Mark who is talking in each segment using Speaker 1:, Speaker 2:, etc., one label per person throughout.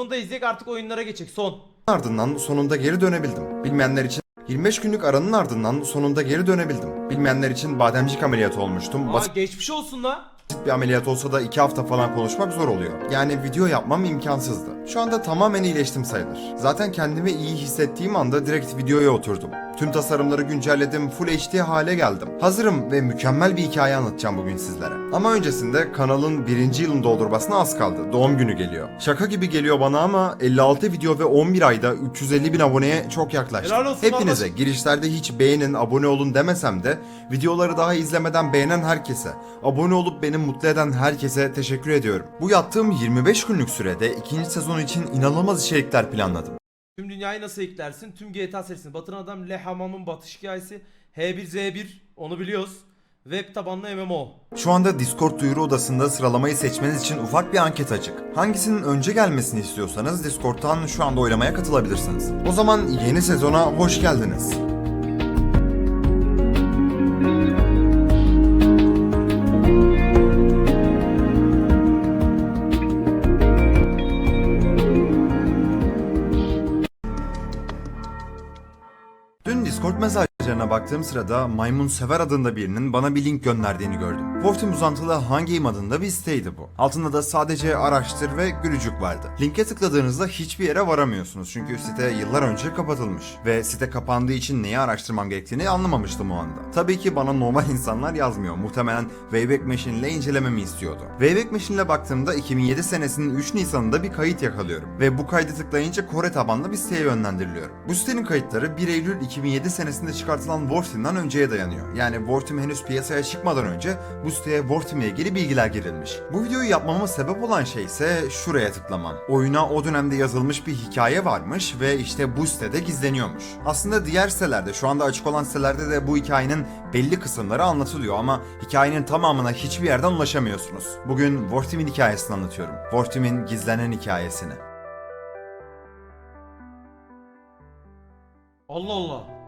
Speaker 1: Bunu da izleyek artık oyunlara geçecek. Son.
Speaker 2: ardından sonunda geri dönebildim. Bilmeyenler için 25 günlük aranın ardından sonunda geri dönebildim. Bilmeyenler için bademcik ameliyatı olmuştum.
Speaker 1: Aa,
Speaker 2: Basit
Speaker 1: geçmiş olsun la.
Speaker 2: bir ameliyat olsa da 2 hafta falan konuşmak zor oluyor. Yani video yapmam imkansızdı. Şu anda tamamen iyileştim sayılır. Zaten kendimi iyi hissettiğim anda direkt videoya oturdum. Tüm tasarımları güncelledim, full HD hale geldim. Hazırım ve mükemmel bir hikaye anlatacağım bugün sizlere. Ama öncesinde kanalın birinci yılını doldurmasına az kaldı. Doğum günü geliyor. Şaka gibi geliyor bana ama 56 video ve 11 ayda 350 bin aboneye çok yaklaştım. Hepinize
Speaker 1: kardeşim.
Speaker 2: girişlerde hiç beğenin, abone olun demesem de videoları daha izlemeden beğenen herkese, abone olup beni mutlu eden herkese teşekkür ediyorum. Bu yaptığım 25 günlük sürede ikinci sezon için inanılmaz içerikler planladım.
Speaker 1: Tüm dünyayı nasıl eklersin? Tüm GTA serisini. Batıran adam Le Hamam'ın batış hikayesi. H1Z1 onu biliyoruz. Web tabanlı MMO.
Speaker 2: Şu anda Discord duyuru odasında sıralamayı seçmeniz için ufak bir anket açık. Hangisinin önce gelmesini istiyorsanız Discord'tan şu anda oylamaya katılabilirsiniz. O zaman yeni sezona hoş geldiniz. Baktığım sırada Maymun Sever adında birinin bana bir link gönderdiğini gördüm. Wolfteam uzantılı Hangame adında bir siteydi bu. Altında da sadece araştır ve gülücük vardı. Linke tıkladığınızda hiçbir yere varamıyorsunuz çünkü site yıllar önce kapatılmış. Ve site kapandığı için neyi araştırmam gerektiğini anlamamıştım o anda. Tabii ki bana normal insanlar yazmıyor. Muhtemelen Wayback Machine ile incelememi istiyordu. Wayback Machine ile baktığımda 2007 senesinin 3 Nisan'ında bir kayıt yakalıyorum. Ve bu kaydı tıklayınca Kore tabanlı bir siteye yönlendiriliyorum. Bu sitenin kayıtları 1 Eylül 2007 senesinde çıkartılan Warteam'dan önceye dayanıyor. Yani Warteam henüz piyasaya çıkmadan önce bu siteye Warteam ile ilgili bilgiler girilmiş. Bu videoyu yapmama sebep olan şey ise şuraya tıklamam. Oyuna o dönemde yazılmış bir hikaye varmış ve işte bu sitede gizleniyormuş. Aslında diğer sitelerde şu anda açık olan sitelerde de bu hikayenin belli kısımları anlatılıyor ama hikayenin tamamına hiçbir yerden ulaşamıyorsunuz. Bugün Warteam'in hikayesini anlatıyorum. Warteam'in gizlenen hikayesini.
Speaker 1: Allah Allah.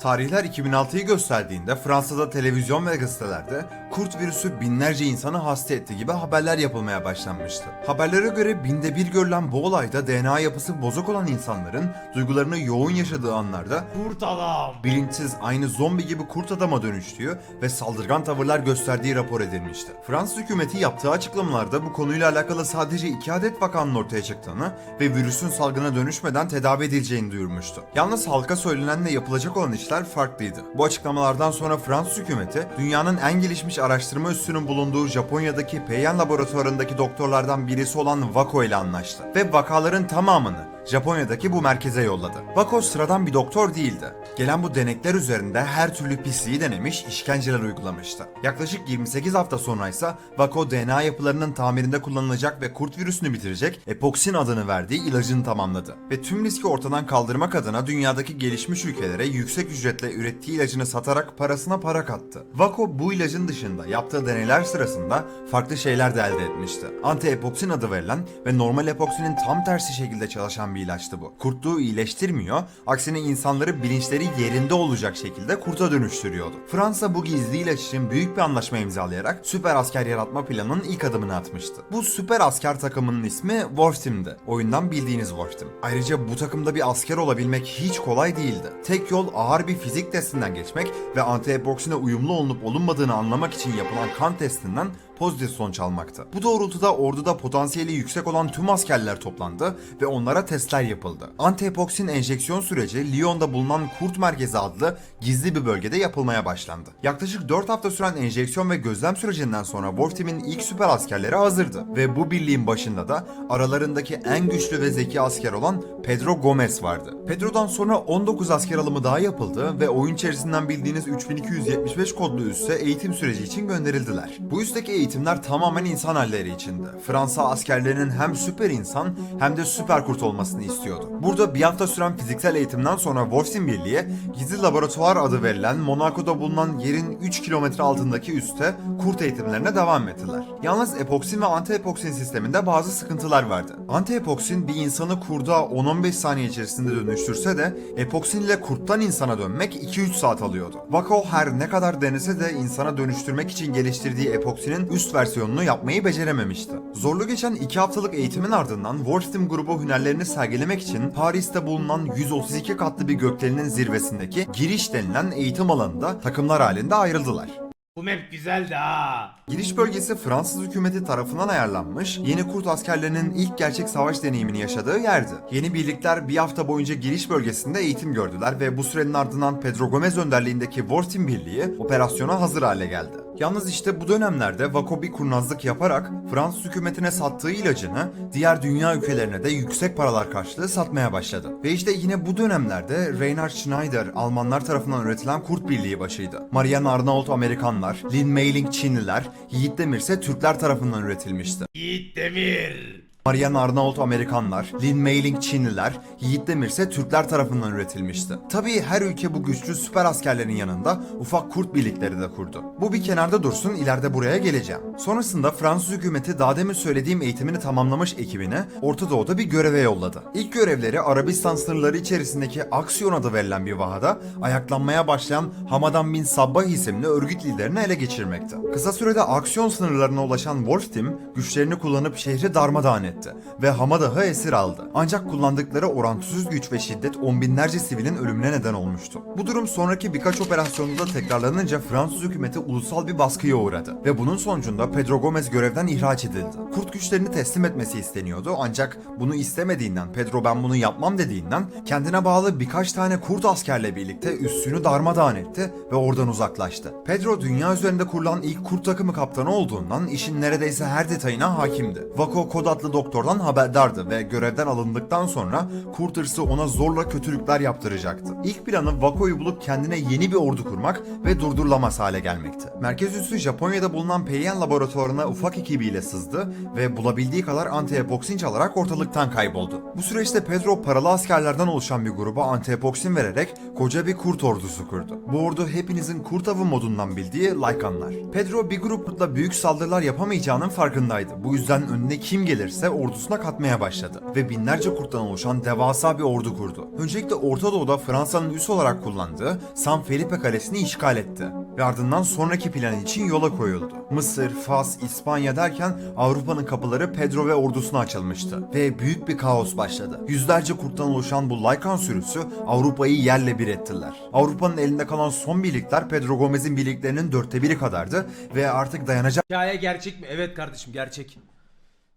Speaker 2: Tarihler 2006'yı gösterdiğinde Fransa'da televizyon ve gazetelerde kurt virüsü binlerce insanı hasta etti gibi haberler yapılmaya başlanmıştı. Haberlere göre binde bir görülen bu olayda DNA yapısı bozuk olan insanların duygularını yoğun yaşadığı anlarda
Speaker 1: Kurt adam.
Speaker 2: bilinçsiz aynı zombi gibi kurt adama dönüştüğü ve saldırgan tavırlar gösterdiği rapor edilmişti. Fransız hükümeti yaptığı açıklamalarda bu konuyla alakalı sadece iki adet vakanın ortaya çıktığını ve virüsün salgına dönüşmeden tedavi edileceğini duyurmuştu. Yalnız halka söylenenle yapılacak olan işler farklıydı. Bu açıklamalardan sonra Fransız hükümeti dünyanın en gelişmiş araştırma üssünün bulunduğu Japonya'daki Peiyan laboratuvarındaki doktorlardan birisi olan Wako ile anlaştı ve vakaların tamamını Japonya'daki bu merkeze yolladı. Wako sıradan bir doktor değildi. Gelen bu denekler üzerinde her türlü pisliği denemiş, işkenceler uygulamıştı. Yaklaşık 28 hafta sonra ise Wako DNA yapılarının tamirinde kullanılacak ve kurt virüsünü bitirecek epoksin adını verdiği ilacını tamamladı. Ve tüm riski ortadan kaldırmak adına dünyadaki gelişmiş ülkelere yüksek ücretle ürettiği ilacını satarak parasına para kattı. Wako bu ilacın dışında yaptığı deneyler sırasında farklı şeyler de elde etmişti. Anti-epoksin adı verilen ve normal epoksinin tam tersi şekilde çalışan bir ilaçtı bu. Kurtluğu iyileştirmiyor, aksine insanları bilinçleri yerinde olacak şekilde kurta dönüştürüyordu. Fransa bu gizli ilaç için büyük bir anlaşma imzalayarak süper asker yaratma planının ilk adımını atmıştı. Bu süper asker takımının ismi Warteam'di. Oyundan bildiğiniz Warteam. Ayrıca bu takımda bir asker olabilmek hiç kolay değildi. Tek yol ağır bir fizik testinden geçmek ve anti-epoksine uyumlu olunup olunmadığını anlamak için yapılan kan testinden pozitif sonuç almaktı. Bu doğrultuda orduda potansiyeli yüksek olan tüm askerler toplandı ve onlara testler yapıldı. Anti-epoksin enjeksiyon süreci Lyon'da bulunan Kurt Merkezi adlı gizli bir bölgede yapılmaya başlandı. Yaklaşık 4 hafta süren enjeksiyon ve gözlem sürecinden sonra Wolfteam'in ilk süper askerleri hazırdı ve bu birliğin başında da aralarındaki en güçlü ve zeki asker olan Pedro Gomez vardı. Pedro'dan sonra 19 asker alımı daha yapıldı ve oyun içerisinden bildiğiniz 3275 kodlu üsse eğitim süreci için gönderildiler. Bu üstteki eğitimler tamamen insan halleri içindi. Fransa askerlerinin hem süper insan hem de süper kurt olmasını istiyordu. Burada bir hafta süren fiziksel eğitimden sonra Wolfsin Birliği gizli laboratuvar adı verilen Monaco'da bulunan yerin 3 kilometre altındaki üste kurt eğitimlerine devam ettiler. Yalnız epoksin ve anti-epoksin sisteminde bazı sıkıntılar vardı. Anti-epoksin bir insanı kurda 10-15 saniye içerisinde dönüştürse de epoksin ile kurttan insana dönmek 2-3 saat alıyordu. Wako her ne kadar denese de insana dönüştürmek için geliştirdiği epoksinin üst versiyonunu yapmayı becerememişti. Zorlu geçen 2 haftalık eğitimin ardından Wolf grubu hünerlerini sergilemek için Paris'te bulunan 132 katlı bir gökdelenin zirvesindeki giriş denilen eğitim alanında takımlar halinde ayrıldılar.
Speaker 1: Bu map güzeldi ha.
Speaker 2: Giriş bölgesi Fransız hükümeti tarafından ayarlanmış, yeni kurt askerlerinin ilk gerçek savaş deneyimini yaşadığı yerdi. Yeni birlikler bir hafta boyunca giriş bölgesinde eğitim gördüler ve bu sürenin ardından Pedro Gomez önderliğindeki War Birliği operasyona hazır hale geldi. Yalnız işte bu dönemlerde Vako bir kurnazlık yaparak Fransız hükümetine sattığı ilacını diğer dünya ülkelerine de yüksek paralar karşılığı satmaya başladı. Ve işte yine bu dönemlerde Reinhard Schneider Almanlar tarafından üretilen Kurt Birliği başıydı. Marian Arnault Amerikanlar, Lin Meiling Çinliler, Yiğit Demir ise Türkler tarafından üretilmişti.
Speaker 1: Yiğit Demir.
Speaker 2: Marian Arnault Amerikanlar, Lin Meiling Çinliler, Yiğit Demir ise Türkler tarafından üretilmişti. Tabii her ülke bu güçlü süper askerlerin yanında ufak kurt birlikleri de kurdu. Bu bir kenarda dursun ileride buraya geleceğim. Sonrasında Fransız hükümeti daha demin söylediğim eğitimini tamamlamış ekibini Orta Doğu'da bir göreve yolladı. İlk görevleri Arabistan sınırları içerisindeki Aksiyon adı verilen bir vahada ayaklanmaya başlayan Hamadan bin Sabbah isimli örgüt liderini ele geçirmekti. Kısa sürede Aksiyon sınırlarına ulaşan Wolf Team güçlerini kullanıp şehri darmadağın etti ve Hamadah'ı esir aldı. Ancak kullandıkları orantısız güç ve şiddet on binlerce sivilin ölümüne neden olmuştu. Bu durum sonraki birkaç operasyonda tekrarlanınca Fransız hükümeti ulusal bir baskıya uğradı ve bunun sonucunda Pedro Gomez görevden ihraç edildi. Kurt güçlerini teslim etmesi isteniyordu ancak bunu istemediğinden Pedro ben bunu yapmam dediğinden kendine bağlı birkaç tane kurt askerle birlikte üssünü darmadağın etti ve oradan uzaklaştı. Pedro dünya üzerinde kurulan ilk kurt takımı kaptanı olduğundan işin neredeyse her detayına hakimdi. Vako Kod adlı doktordan haberdardı ve görevden alındıktan sonra kurt ona zorla kötülükler yaptıracaktı. İlk planı Vako'yu bulup kendine yeni bir ordu kurmak ve durdurulamaz hale gelmekti. Merkez üssü Japonya'da bulunan Peiyan laboratuvarına ufak ekibiyle sızdı ve bulabildiği kadar anti-epoksin çalarak ortalıktan kayboldu. Bu süreçte Pedro paralı askerlerden oluşan bir gruba anti-epoksin vererek koca bir kurt ordusu kurdu. Bu ordu hepinizin kurt avı modundan bildiği Lykanlar. Pedro bir grup kurtla büyük saldırılar yapamayacağının farkındaydı. Bu yüzden önüne kim gelirse ordusuna katmaya başladı ve binlerce kurttan oluşan devasa bir ordu kurdu. Öncelikle Orta Doğu'da Fransa'nın üs olarak kullandığı San Felipe Kalesi'ni işgal etti ve ardından sonraki plan için yola koyuldu. Mısır, Fas, İspanya derken Avrupa'nın kapıları Pedro ve ordusuna açılmıştı ve büyük bir kaos başladı. Yüzlerce kurttan oluşan bu Lykan sürüsü Avrupa'yı yerle bir ettiler. Avrupa'nın elinde kalan son birlikler Pedro Gomez'in birliklerinin dörtte biri kadardı ve artık dayanacak
Speaker 1: Hikaye gerçek mi? Evet kardeşim gerçek.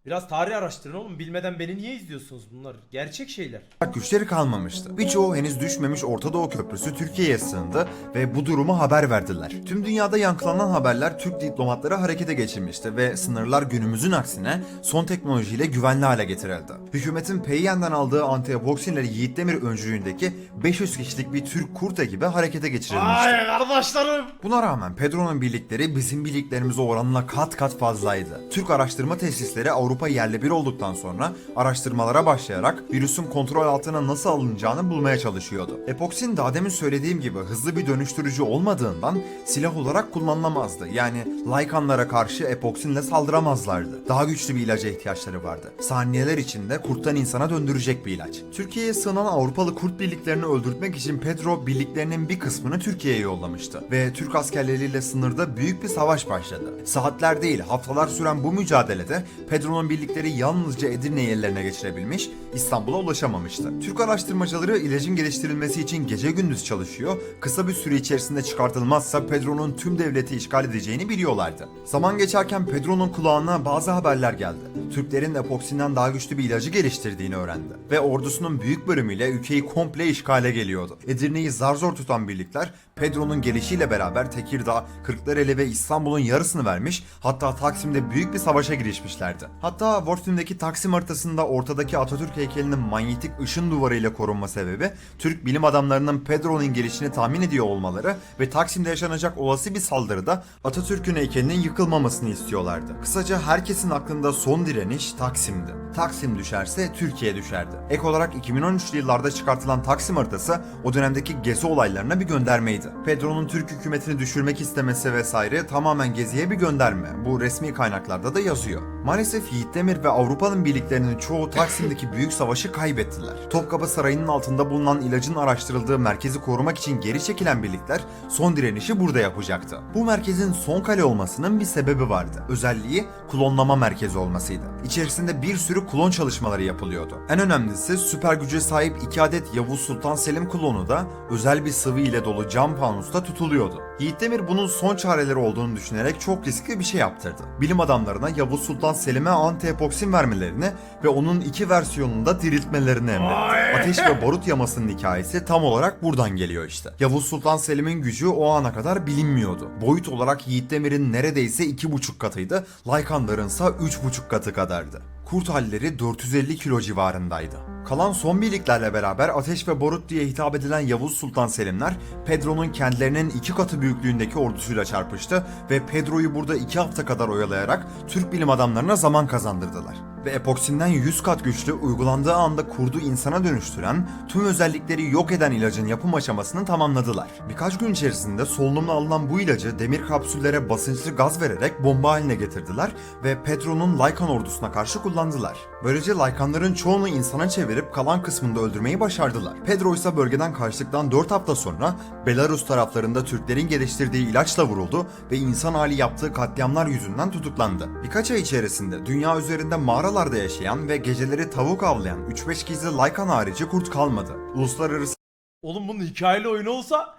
Speaker 1: Biraz tarih araştırın oğlum. Bilmeden beni niye izliyorsunuz bunlar? Gerçek şeyler.
Speaker 2: güçleri kalmamıştı. Birçoğu henüz düşmemiş Orta Doğu Köprüsü Türkiye'ye sığındı ve bu durumu haber verdiler. Tüm dünyada yankılanan haberler Türk diplomatları harekete geçirmişti ve sınırlar günümüzün aksine son teknolojiyle güvenli hale getirildi. Hükümetin Peyyen'den aldığı anti-epoksinleri Yiğit Demir öncülüğündeki 500 kişilik bir Türk kurt ekibi harekete geçirilmişti.
Speaker 1: Ay kardeşlerim.
Speaker 2: Buna rağmen Pedro'nun birlikleri bizim birliklerimize oranla kat kat fazlaydı. Türk araştırma tesisleri Avrupa yerle bir olduktan sonra araştırmalara başlayarak virüsün kontrol altına nasıl alınacağını bulmaya çalışıyordu. Epoksin daha demin söylediğim gibi hızlı bir dönüştürücü olmadığından silah olarak kullanılamazdı. Yani Lykanlara karşı epoksinle saldıramazlardı. Daha güçlü bir ilaca ihtiyaçları vardı. Saniyeler içinde kurttan insana döndürecek bir ilaç. Türkiye'ye sığınan Avrupalı kurt birliklerini öldürtmek için Pedro birliklerinin bir kısmını Türkiye'ye yollamıştı. Ve Türk askerleriyle sınırda büyük bir savaş başladı. Saatler değil haftalar süren bu mücadelede Pedro'nun birlikleri yalnızca Edirne'yi ellerine geçirebilmiş, İstanbul'a ulaşamamıştı. Türk araştırmacıları ilacın geliştirilmesi için gece gündüz çalışıyor, kısa bir süre içerisinde çıkartılmazsa Pedro'nun tüm devleti işgal edeceğini biliyorlardı. Zaman geçerken Pedro'nun kulağına bazı haberler geldi. Türklerin epoksinden daha güçlü bir ilacı geliştirdiğini öğrendi. Ve ordusunun büyük bölümüyle ülkeyi komple işgale geliyordu. Edirne'yi zar zor tutan birlikler Pedro'nun gelişiyle beraber Tekirdağ, Kırklareli ve İstanbul'un yarısını vermiş hatta Taksim'de büyük bir savaşa girişmişlerdi. Hatta Wolfen'deki Taksim haritasında ortadaki Atatürk heykelinin manyetik ışın duvarı ile korunma sebebi Türk bilim adamlarının Pedro'nun gelişini tahmin ediyor olmaları ve Taksim'de yaşanacak olası bir saldırıda Atatürk'ün heykelinin yıkılmamasını istiyorlardı. Kısaca herkesin aklında son direniş Taksim'di. Taksim düşerse Türkiye düşerdi. Ek olarak 2013'lü yıllarda çıkartılan Taksim haritası o dönemdeki gezi olaylarına bir göndermeydi. Pedro'nun Türk hükümetini düşürmek istemesi vesaire tamamen geziye bir gönderme. Bu resmi kaynaklarda da yazıyor. Maalesef Yiğit Demir ve Avrupa'nın birliklerinin çoğu Taksim'deki büyük savaşı kaybettiler. Topkapı Sarayı'nın altında bulunan ilacın araştırıldığı merkezi korumak için geri çekilen birlikler son direnişi burada yapacaktı. Bu merkezin son kale olmasının bir sebebi vardı. Özelliği klonlama merkezi olmasıydı. İçerisinde bir sürü klon çalışmaları yapılıyordu. En önemlisi süper güce sahip iki adet Yavuz Sultan Selim klonu da özel bir sıvı ile dolu cam fanusta tutuluyordu. Yiğit Demir bunun son çareleri olduğunu düşünerek çok riskli bir şey yaptırdı. Bilim adamlarına Yavuz Sultan Selim'e anti-epoksin vermelerini ve onun iki versiyonunu da diriltmelerini emretti. Ateş ve barut yamasının hikayesi tam olarak buradan geliyor işte. Yavuz Sultan Selim'in gücü o ana kadar bilinmiyordu. Boyut olarak Yiğit Demir'in neredeyse iki buçuk katıydı, Lycanlar'ınsa üç buçuk katı kadardı. Kurt halleri 450 kilo civarındaydı. Kalan son birliklerle beraber Ateş ve Barut diye hitap edilen Yavuz Sultan Selimler, Pedro'nun kendilerinin iki katı büyüklüğündeki ordusuyla çarpıştı ve Pedro'yu burada iki hafta kadar oyalayarak Türk bilim adamlarına zaman kazandırdılar. Ve epoksinden 100 kat güçlü uygulandığı anda kurdu insana dönüştüren, tüm özellikleri yok eden ilacın yapım aşamasını tamamladılar. Birkaç gün içerisinde solunumla alınan bu ilacı demir kapsüllere basınçlı gaz vererek bomba haline getirdiler ve Pedro'nun Lycan ordusuna karşı kullandılar. Böylece Lycanların çoğunu insana çevirip kalan kısmını da öldürmeyi başardılar. Pedro ise bölgeden kaçtıktan 4 hafta sonra Belarus taraflarında Türklerin geliştirdiği ilaçla vuruldu ve insan hali yaptığı katliamlar yüzünden tutuklandı. Birkaç ay içerisinde dünya üzerinde mağaralarda yaşayan ve geceleri tavuk avlayan 3-5 gizli Lycan harici kurt kalmadı. Uluslararası
Speaker 1: Oğlum bunun hikayeli oyunu olsa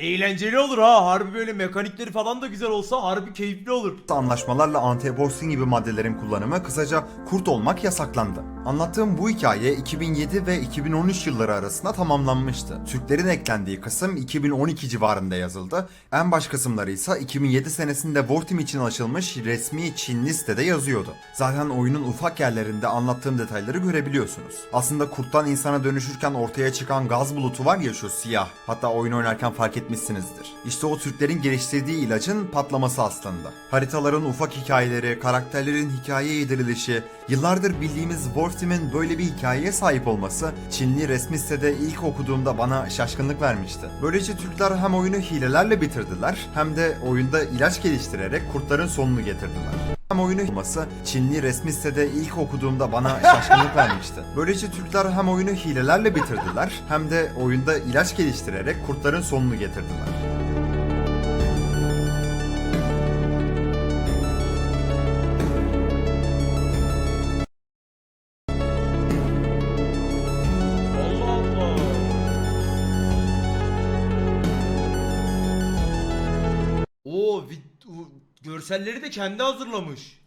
Speaker 1: eğlenceli olur ha. Harbi böyle mekanikleri falan da güzel olsa harbi keyifli olur.
Speaker 2: anlaşmalarla antiboksin gibi maddelerin kullanımı kısaca kurt olmak yasaklandı. Anlattığım bu hikaye 2007 ve 2013 yılları arasında tamamlanmıştı. Türklerin eklendiği kısım 2012 civarında yazıldı. En baş kısımları ise 2007 senesinde Vortim için açılmış resmi Çin listede yazıyordu. Zaten oyunun ufak yerlerinde anlattığım detayları görebiliyorsunuz. Aslında kurttan insana dönüşürken ortaya çıkan gaz bulutu var ya şu siyah. Hatta oyun oynarken fark etmişsinizdir. İşte o Türklerin geliştirdiği ilacın patlaması aslında. Haritaların ufak hikayeleri, karakterlerin hikaye yedirilişi, yıllardır bildiğimiz Wolfteam'in böyle bir hikayeye sahip olması Çinli resmi sitede ilk okuduğumda bana şaşkınlık vermişti. Böylece Türkler hem oyunu hilelerle bitirdiler hem de oyunda ilaç geliştirerek kurtların sonunu getirdiler. Oyunu olması Çinli resmi sitede ilk okuduğumda bana şaşkınlık vermişti. Böylece Türkler hem oyunu hilelerle bitirdiler hem de oyunda ilaç geliştirerek kurtların sonunu getirdiler.
Speaker 1: Allah görselleri de kendi hazırlamış.